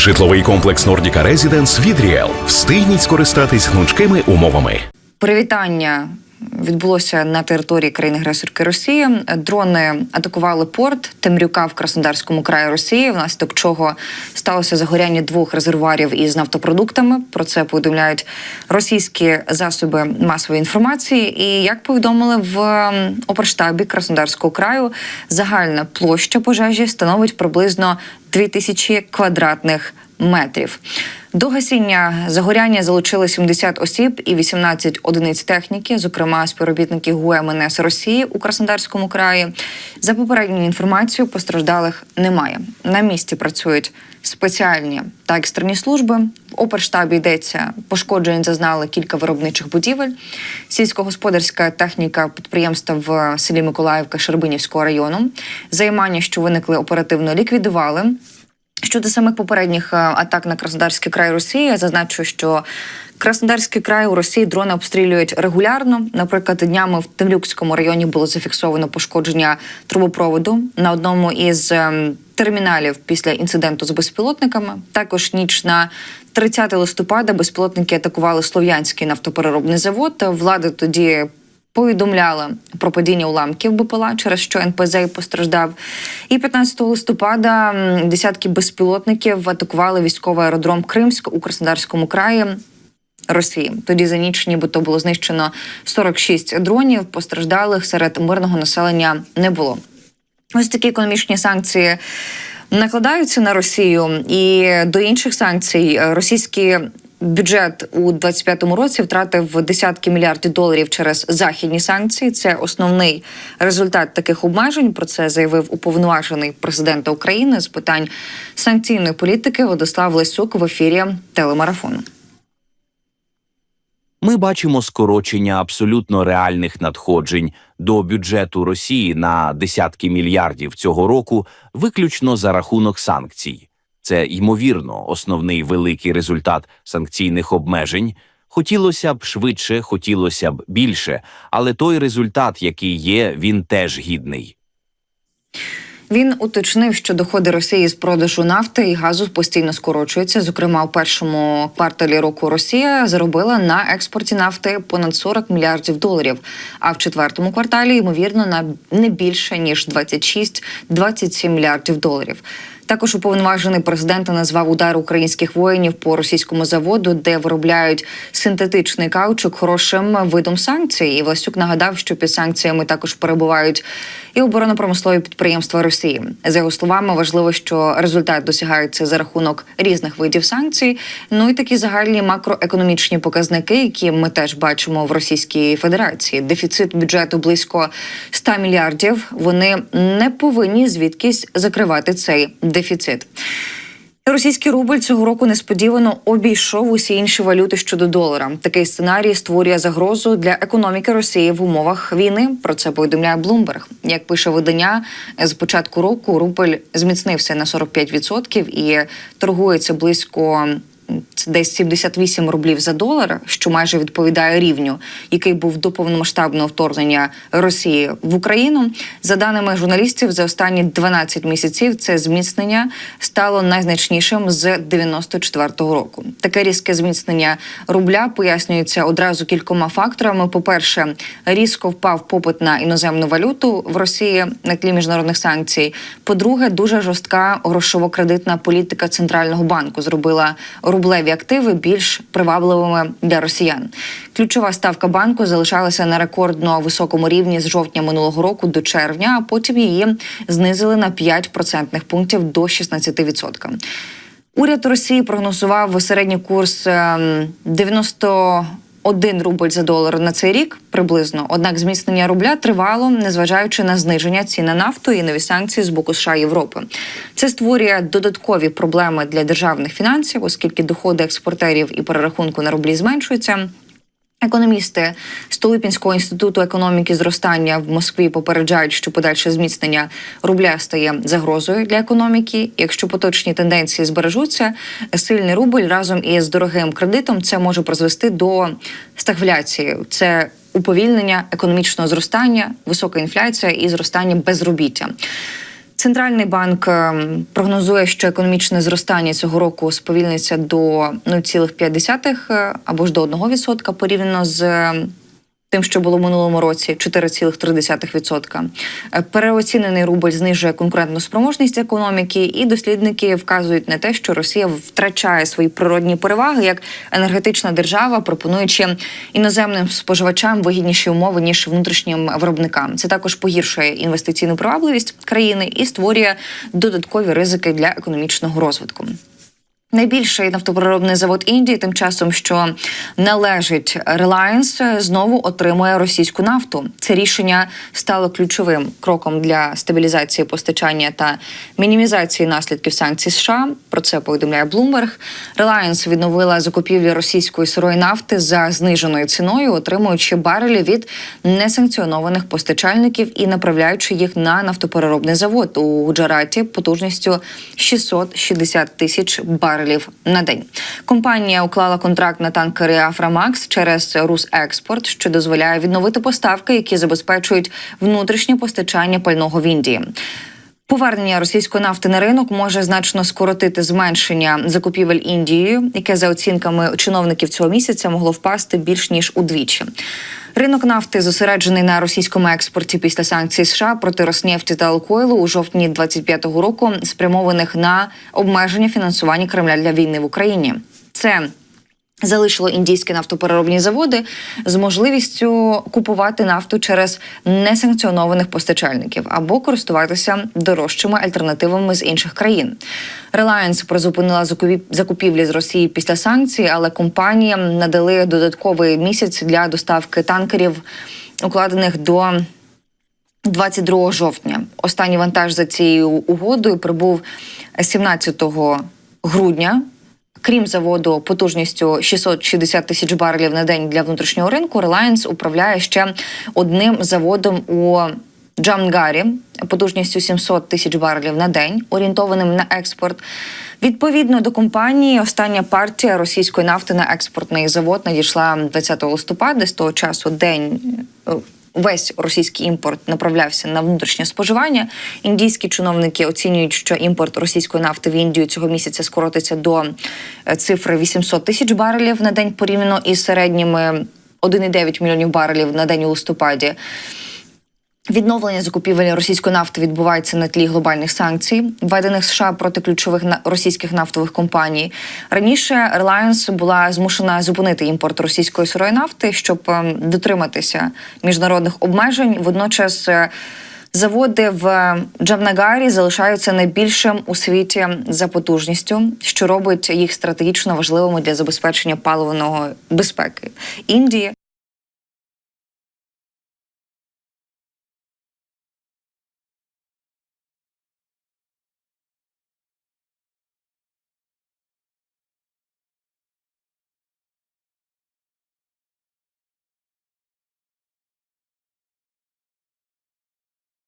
Житловий комплекс Нордіка Резіденс від Ріел. Встигніть скористатись гнучкими умовами. Привітання відбулося на території країни-агресорки Росії. Дрони атакували порт Темрюка в Краснодарському краї Росії, внаслідок чого сталося загоряння двох резервуарів із нафтопродуктами. Про це повідомляють російські засоби масової інформації. І як повідомили в оперштабі Краснодарського краю, загальна площа пожежі становить приблизно 2000 квадратних метрів. До гасіння загоряння залучили 70 осіб і 18 одиниць техніки, зокрема співробітники ГУМНС Росії у Краснодарському краї. За попередньою інформацією, постраждалих немає. На місці працюють спеціальні та екстрені служби. В оперштабі йдеться пошкоджень зазнали кілька виробничих будівель. Сільськогосподарська техніка підприємства в селі Миколаївка Щербинівського району. Займання, що виникли, оперативно ліквідували. Щодо самих попередніх е, атак на Краснодарський край Росії, я зазначу, що Краснодарський край у Росії дрони обстрілюють регулярно. Наприклад, днями в Темлюкському районі було зафіксовано пошкодження трубопроводу на одному із ем, терміналів після інциденту з безпілотниками. Також ніч на 30 листопада безпілотники атакували слов'янський нафтопереробний завод. Влада тоді повідомляла про падіння уламків БПЛА, через що НПЗ постраждав. І 15 листопада десятки безпілотників атакували військовий аеродром Кримськ у Краснодарському краї. Росії тоді за ніч, нібито було знищено 46 дронів. Постраждалих серед мирного населення не було. Ось такі економічні санкції накладаються на Росію, і до інших санкцій е, російські. Бюджет у 25-му році втратив десятки мільярдів доларів через західні санкції. Це основний результат таких обмежень. Про це заявив уповноважений президента України з питань санкційної політики Владислав Лесюк в ефірі телемарафону. Ми бачимо скорочення абсолютно реальних надходжень до бюджету Росії на десятки мільярдів цього року, виключно за рахунок санкцій. Це ймовірно основний великий результат санкційних обмежень. Хотілося б швидше, хотілося б більше, але той результат, який є, він теж гідний. Він уточнив, що доходи Росії з продажу нафти і газу постійно скорочуються. Зокрема, у першому кварталі року Росія заробила на експорті нафти понад 40 мільярдів доларів. А в четвертому кварталі ймовірно на не більше ніж 26-27 мільярдів доларів. Також уповноважений президента назвав удар українських воїнів по російському заводу, де виробляють синтетичний каучук, хорошим видом санкцій. І Власюк нагадав, що під санкціями також перебувають і оборонно-промислові підприємства Росії. За його словами, важливо, що результат досягається за рахунок різних видів санкцій. Ну і такі загальні макроекономічні показники, які ми теж бачимо в Російській Федерації. Дефіцит бюджету близько 100 мільярдів. Вони не повинні звідкись закривати цей дефіцит. Російський рубль цього року несподівано обійшов усі інші валюти щодо долара. Такий сценарій створює загрозу для економіки Росії в умовах війни. Про це повідомляє Блумберг. Як пише видання, з початку року рубль зміцнився на 45% і торгується близько. Це десь 78 рублів за долар, що майже відповідає рівню, який був до повномасштабного вторгнення Росії в Україну. За даними журналістів, за останні 12 місяців це зміцнення стало найзначнішим з 94-го року. Таке різке зміцнення рубля пояснюється одразу кількома факторами. По перше, різко впав попит на іноземну валюту в Росії на тлі міжнародних санкцій. По-друге, дуже жорстка грошово-кредитна політика центрального банку зробила рублеві активи більш привабливими для росіян. Ключова ставка банку залишалася на рекордно високому рівні з жовтня минулого року до червня, а потім її знизили на 5 процентних пунктів до 16%. Уряд Росії прогнозував середній курс ем, 90 один рубль за долар на цей рік приблизно. Однак зміцнення рубля тривало, незважаючи на зниження цін на нафту і нові санкції з боку США і Європи. Це створює додаткові проблеми для державних фінансів, оскільки доходи експортерів і перерахунку на рублі зменшуються. Економісти Столипінського інституту економіки зростання в Москві попереджають, що подальше зміцнення рубля стає загрозою для економіки. Якщо поточні тенденції збережуться, сильний рубль разом із дорогим кредитом це може призвести до стагфляції. Це уповільнення економічного зростання, висока інфляція і зростання безробіття. Центральний банк ем, прогнозує, що економічне зростання цього року сповільниться до 0,5 е, або ж до 1% порівняно з ем, тим, що було в минулому році 4,3%. Е, Переоцінений рубль знижує конкурентну спроможність економіки, і дослідники вказують на те, що Росія втрачає свої природні переваги як енергетична держава, пропонуючи іноземним споживачам вигідніші умови ніж внутрішнім виробникам. Це також погіршує інвестиційну привабливість країни і створює додаткові ризики для економічного розвитку. Найбільший нафтопереробний завод Індії, тим часом, що належить Reliance, знову отримує російську нафту. Це рішення стало ключовим кроком для стабілізації постачання та мінімізації наслідків санкцій США. Про це повідомляє Bloomberg. Reliance відновила закупівлі російської сирої нафти за зниженою ціною, отримуючи барелі від несанкціонованих постачальників і направляючи їх на нафтопереробний завод у Гуджараті потужністю 660 тисяч барелів на день. Компанія уклала контракт на танкери Афрамакс через Русекспорт, що дозволяє відновити поставки, які забезпечують внутрішнє постачання пального в Індії. Повернення російської нафти на ринок може значно скоротити зменшення закупівель Індією, яке за оцінками чиновників цього місяця могло впасти більш ніж удвічі. Ринок нафти зосереджений на російському експорті після санкцій США проти Роснефті та Алкойлу у жовтні 25-го року, спрямованих на обмеження фінансування Кремля для війни в Україні. Це залишило індійські нафтопереробні заводи з можливістю купувати нафту через несанкціонованих постачальників або користуватися дорожчими альтернативами з інших країн. Reliance призупинила закупі- закупівлі з Росії після санкцій, але компаніям надали додатковий місяць для доставки танкерів, укладених до 22 жовтня. Останній вантаж за цією угодою прибув 17 грудня. Крім заводу потужністю 660 тисяч барелів на день для внутрішнього ринку, Reliance управляє ще одним заводом у Джамгарі потужністю 700 тисяч барелів на день, орієнтованим на експорт. Відповідно до компанії, остання партія російської нафти на експортний завод надійшла 20 листопада. З того часу день е, весь російський імпорт направлявся на внутрішнє споживання. Індійські чиновники оцінюють, що імпорт російської нафти в Індію цього місяця скоротиться до е, цифри 800 тисяч барелів на день порівняно із середніми 1,9 мільйонів барелів на день у листопаді. Відновлення закупівель російської нафти відбувається на тлі глобальних санкцій, введених США проти ключових російських нафтових компаній. Раніше Reliance була змушена зупинити імпорт російської сирої нафти, щоб ем, дотриматися міжнародних обмежень. Водночас е, заводи в Джамнагарі залишаються найбільшим у світі за потужністю, що робить їх стратегічно важливими для забезпечення паливної безпеки Індії.